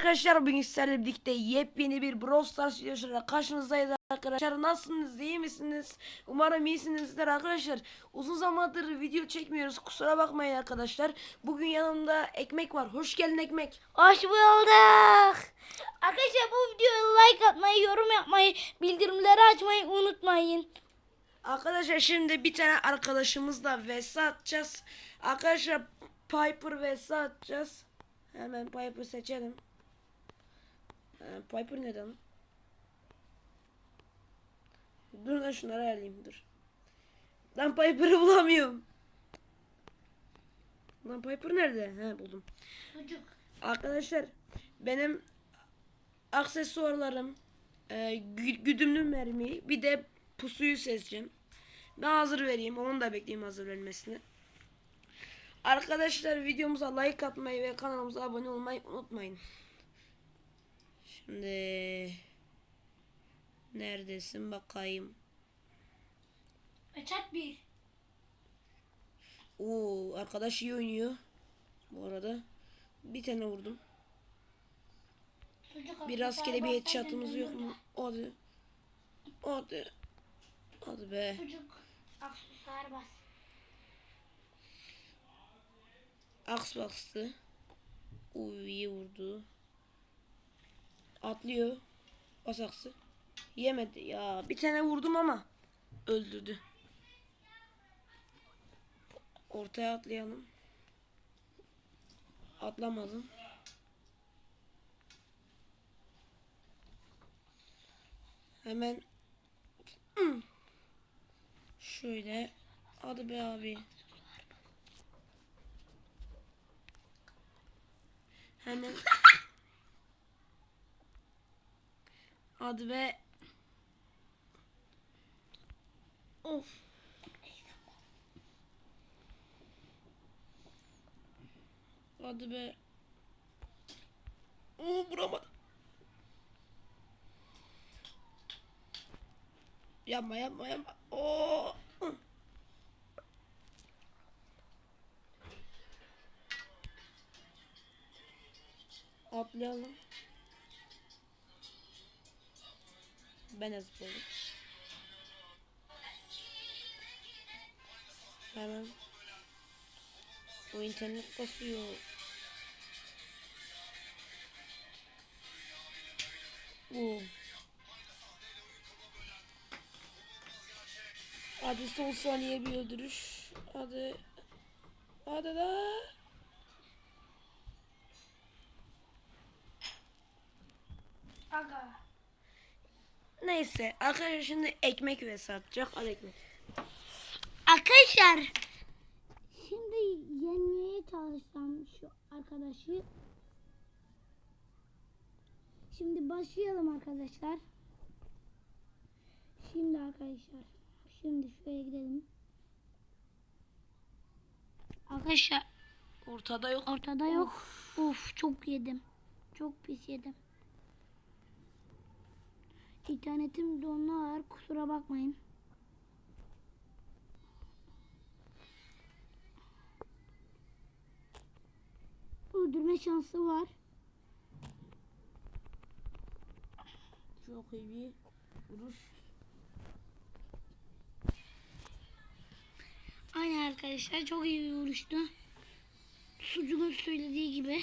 arkadaşlar bugün sizlerle birlikte yepyeni bir Brawl Stars videosuyla karşınızdayız arkadaşlar. Nasılsınız iyi misiniz? Umarım iyisinizdir arkadaşlar. Uzun zamandır video çekmiyoruz kusura bakmayın arkadaşlar. Bugün yanımda Ekmek var. Hoş geldin Ekmek. Hoş bulduk. Arkadaşlar bu videoya like atmayı, yorum yapmayı, bildirimleri açmayı unutmayın. Arkadaşlar şimdi bir tane arkadaşımızla vs atacağız. Arkadaşlar Piper vs atacağız. Hemen Piper seçelim. Piper neden? Dur lan şunları alayım dur. Lan Piper'ı bulamıyorum. Lan Piper nerede? He buldum. Çocuk. Arkadaşlar benim aksesuarlarım e, gü- güdümlü mermi bir de pusuyu seçeceğim. Ben hazır vereyim. Onu da bekleyeyim hazır vermesini. Arkadaşlar videomuza like atmayı ve kanalımıza abone olmayı unutmayın. Şimdi neredesin bakayım. Açak bir. Oo arkadaş iyi oynuyor. Bu arada bir tane vurdum. Çocuk Bir rastgele bir headshot'ımız yok mu? Hadi. Hadi. Hadi be. Çocuk aksesuar bas. Aks bastı. Uy iyi vurdu. Atlıyor. Bas aksı. Yemedi ya. Bir tane vurdum ama öldürdü. Ortaya atlayalım. Atlamadım. Hemen şöyle hadi be abi. Hemen hadi be. Of. Hadi be. Oo vuramadım. Yapma yapma yapma. Oo. Atlayalım. Ben de zıpladım. Hemen. Bu internet basıyor. Oo. Hadi son saniye bir öldürüş. Hadi. Hadi da. Aga. Neyse arkadaşlar şimdi ekmek ve satacak. Al ekmek. Arkadaşlar. Şimdi yenmeye çalışsam şu arkadaşı. Şimdi başlayalım arkadaşlar. Şimdi arkadaşlar. Şimdi şuraya gidelim. Arkadaşlar Ortada yok. ortada yok. Of çok yedim. Çok pis yedim. İnternetim donar kusura bakmayın. Öldürme şansı var. Çok iyi bir vuruş. Aynen arkadaşlar çok iyi bir vuruştu. Sucuğun söylediği gibi.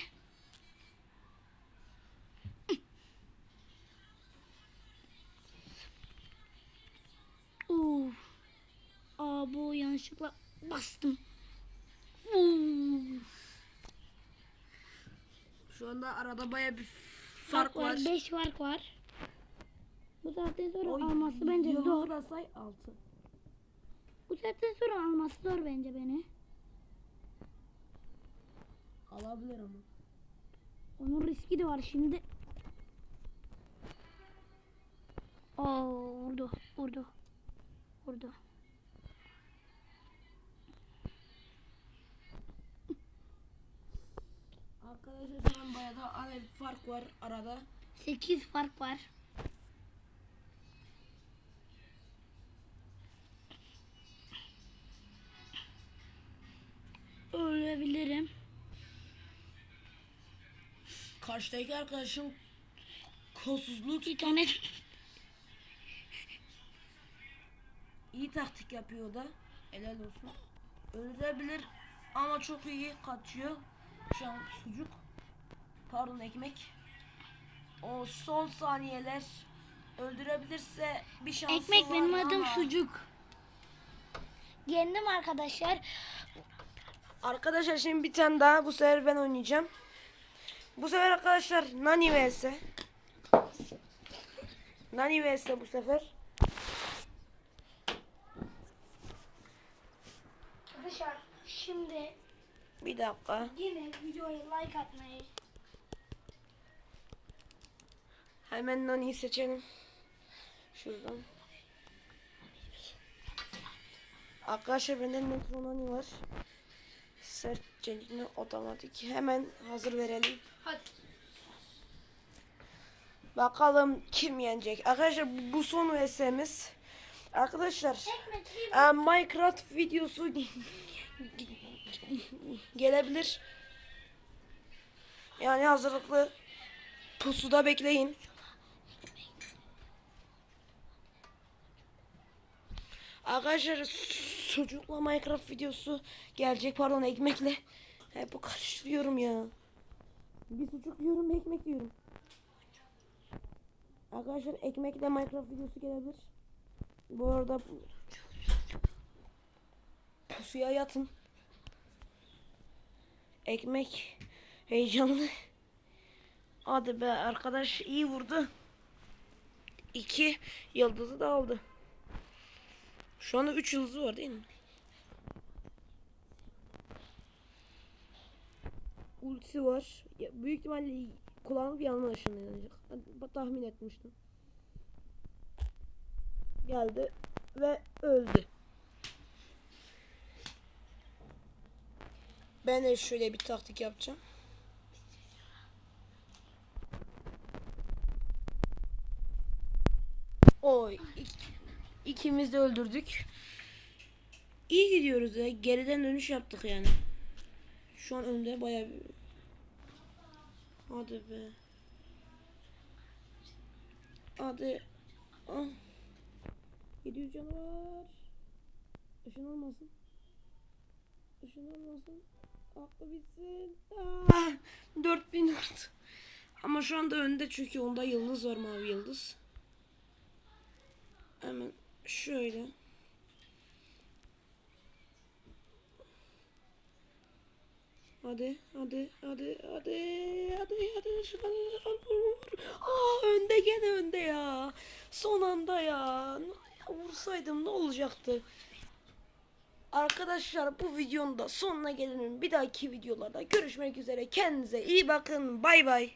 Aa bu yanlışlıkla bastım. Şu anda arada baya bir fark var. 5 fark var. Bu saatten sonra Oy, alması bence zor. da say 6. Bu saatten sonra alması zor bence beni. Alabilir ama. Onun riski de var şimdi. Oo vurdu, vurdu, vurdu. Arkadaşlar şu an baya da alev fark var arada. 8 fark var. Ölebilirim. Karşıdaki arkadaşım kolsuzluk Bir tane iyi taktik yapıyor da. Helal olsun. Öldürebilir ama çok iyi kaçıyor. Şu an sucuk. Pardon ekmek. O son saniyeler öldürebilirse bir şansı ekmek var benim adım ama- sucuk. Yendim arkadaşlar. Arkadaşlar şimdi bir tane daha bu sefer ben oynayacağım. Bu sefer arkadaşlar Nani vs. Nani vs bu sefer. Arkadaşlar şimdi Bir dakika. yine videoya like atmayı Hemen Nani'yi seçelim. Şuradan. Arkadaşlar bende Metro Nani var. Sert çelikli otomatik. Hemen hazır verelim. Hadi. Bakalım kim yenecek. Arkadaşlar bu- son VS'miz. Arkadaşlar e, Minecraft videosu gelebilir. Yani hazırlıklı pusuda bekleyin. Arkadaşlar sucukla Minecraft videosu gelecek pardon ekmekle. Hep bu karıştırıyorum ya. Bir sucuk yiyorum bir ekmek yiyorum. Arkadaşlar ekmekle Minecraft videosu gelebilir. Bu arada pusuya yatın. Ekmek heyecanlı. Hadi be arkadaş iyi vurdu. İki yıldızı da aldı. Şu anda üç yıldızı var değil mi? Ultisi var. Ya, büyük ihtimalle kulağını bir yandan ışınlanacak. Ben tahmin etmiştim. Geldi ve öldü. Ben de şöyle bir taktik yapacağım. Oy. ik- ikimiz de öldürdük. İyi gidiyoruz ya. Geriden dönüş yaptık yani. Şu an önde bayağı bir... Hadi be. Hadi. Ah. 700 canı var. Işın olmasın. Işın olmasın. Aklı bitsin. Ah, 4000 oldu. Ama şu anda önde çünkü onda yıldız var mavi yıldız. Hemen şöyle. Hadi, hadi, hadi, hadi, hadi, hadi, şuradan vur. Aa, önde gene önde ya. Son anda ya. vursaydım ne olacaktı? Arkadaşlar bu videonun da sonuna gelelim. Bir dahaki videolarda görüşmek üzere. Kendinize iyi bakın. Bay bay.